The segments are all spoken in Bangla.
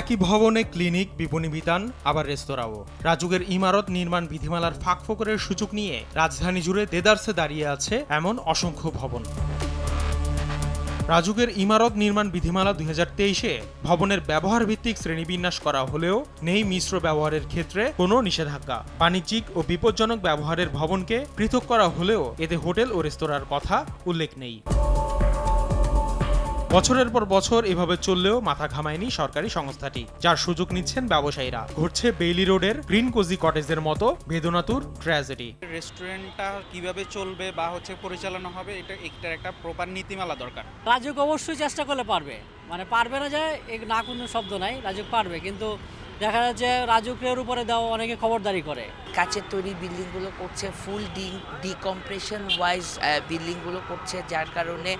একই ভবনে ক্লিনিক, বিপণী বিতান, আবার রেস্তোরাঁও। রাজুকের ইমারত নির্মাণ বিধিমালার ফাঁক ফোকরের সুযোগ নিয়ে রাজধানী জুড়ে দেদারসে দাঁড়িয়ে আছে এমন অসংখ্য ভবন। রাজুকের ইমারত নির্মাণ বিধিমালা দুই হাজার তেইশে ভবনের ব্যবহার ভিত্তিক শ্রেণীবিন্যাস করা হলেও নেই মিশ্র ব্যবহারের ক্ষেত্রে কোনো নিষেধাজ্ঞা। বাণিজ্যিক ও বিপজ্জনক ব্যবহারের ভবনকে পৃথক করা হলেও এতে হোটেল ও রেস্তোরাঁর কথা উল্লেখ নেই। বছরের পর বছর এভাবে চললেও মাথা ঘামায়নি সরকারি সংস্থাটি যার সুযোগ নিচ্ছেন ব্যবসায়ীরা। ঘটছে বেইলি রোডের গ্রিন কোজি কটেজের মতো বেদনাতুর ট্র্যাজেডি। রেস্টুরেন্টটা কীভাবে চলবে বা হচ্ছে পরিচালনা হবে এটা একটা একটা প্রপার নীতিমালা দরকার। রাজুক অবশ্যই চেষ্টা করলে পারবে। মানে পারবে না যায় এ না কোনো শব্দ নাই রাজুক পারবে। কিন্তু দেখা যাচ্ছে রাজুকের উপরে দেওয়া অনেকে খবরদারি করে। কাচের তৈরি বিল্ডিংগুলো করছে ফুল ডি ডিকম্প্রেশন ওয়াইজ বিল্ডিংগুলো করছে যার কারণে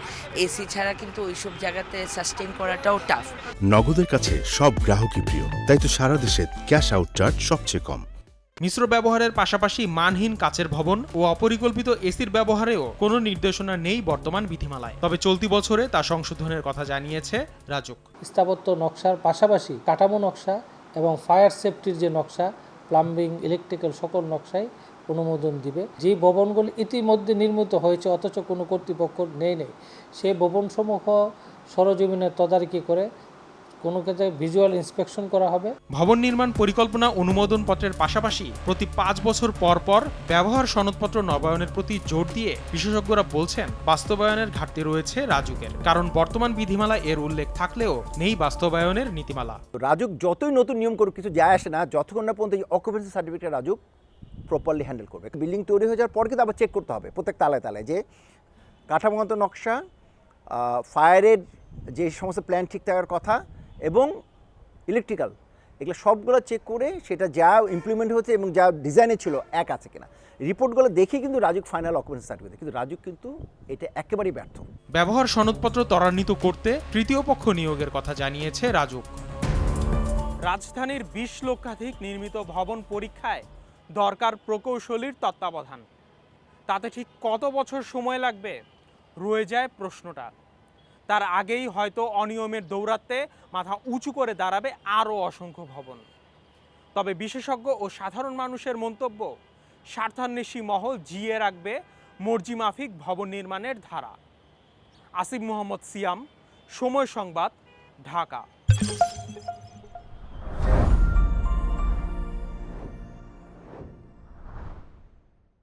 এসি ছাড়া কিন্তু ওইসব জায়গাতে সাস্টেন করাটাও টাফ নগদের কাছে সব গ্রাহকই প্রিয় তাই তো সারা দেশে ক্যাশ আউট চার্জ সবচেয়ে কম। মিশ্র ব্যবহারের পাশাপাশি মানহীন কাচের ভবন ও অপরিকল্পিত এসির ব্যবহারেও কোনো নির্দেশনা নেই বর্তমান বিধিমালায়। তবে চলতি বছরে তা সংশোধনের কথা জানিয়েছে রাজুক। স্থাপত্য নকশার পাশাপাশি কাঠামো নকশা এবং ফায়ার সেফটির যে নকশা, প্লাম্বিং, ইলেকট্রিক্যাল সকল নকশায় অনুমোদন দিবে। যে ভবনগুলি ইতিমধ্যে নির্মিত হয়েছে, অথচ কোনো কর্তৃপক্ষ নেই নেই সেই ভবনসমূহ সরজমিনের তদারকি করে কোনো ক্ষেত্রে ভিজুয়াল ইন্সপেকশন করা হবে। ভবন নির্মাণ পরিকল্পনা অনুমোদন পত্রের পাশাপাশি প্রতি পাঁচ বছর পর পর ব্যবহার সনদপত্র নবায়নের প্রতি জোর দিয়ে বিশেষজ্ঞরা বলছেন বাস্তবায়নের ঘাটতি রয়েছে রাজুকের। কারণ বর্তমান বিধিমালা এর উল্লেখ থাকলেও নেই বাস্তবায়নের নীতিমালা। তো রাজুক যতই নতুন নিয়ম করুক কিছু যায় আসে না যতক্ষণ না পর্যন্ত occupancy certificate Rajuk properly handle করবে। বিল্ডিং তৈরি হয়ে যাওয়ার পর কিন্তু আবার চেক করতে হবে প্রত্যেক তালায় তালায় যে কাঠামোগত নকশা ফায়ারের যে সমস্ত প্ল্যান ঠিক থাকার কথা এবং ইলেকট্রিক্যাল এগুলো সবগুলো চেক করে সেটা যা ইমপ্লিমেন্ট হচ্ছে এবং যা ডিজাইনে ছিল এক আছে কিনা। রিপোর্টগুলো দেখে কিন্তু রাজুক ফাইনাল অকুপেন্সি সার্টিফিকেট কিন্তু রাজুক কিন্তু এটা একেবারেই ব্যর্থ। ব্যবহার সনদপত্র ত্বরান্বিত করতে তৃতীয় পক্ষ নিয়োগের কথা জানিয়েছে রাজুক। রাজধানীর বিশ লক্ষাধিক নির্মিত ভবন পরীক্ষায় দরকার প্রকৌশলীর তত্ত্বাবধান। তাতে ঠিক কত বছর সময় লাগবে? রয়ে যায় প্রশ্নটা। তার আগেই হয়তো অনিয়মের দৌরাত্মে মাথা উঁচু করে দাঁড়াবে আরও অসংখ্য ভবন। তবে বিশেষজ্ঞ ও সাধারণ মানুষের মন্তব্য, স্বার্থান্বেষী মহল জিয়ে রাখবে মর্জিমাফিক ভবন নির্মাণের ধারা। আসিফ মোহাম্মদ সিয়াম, সময় সংবাদ, ঢাকা।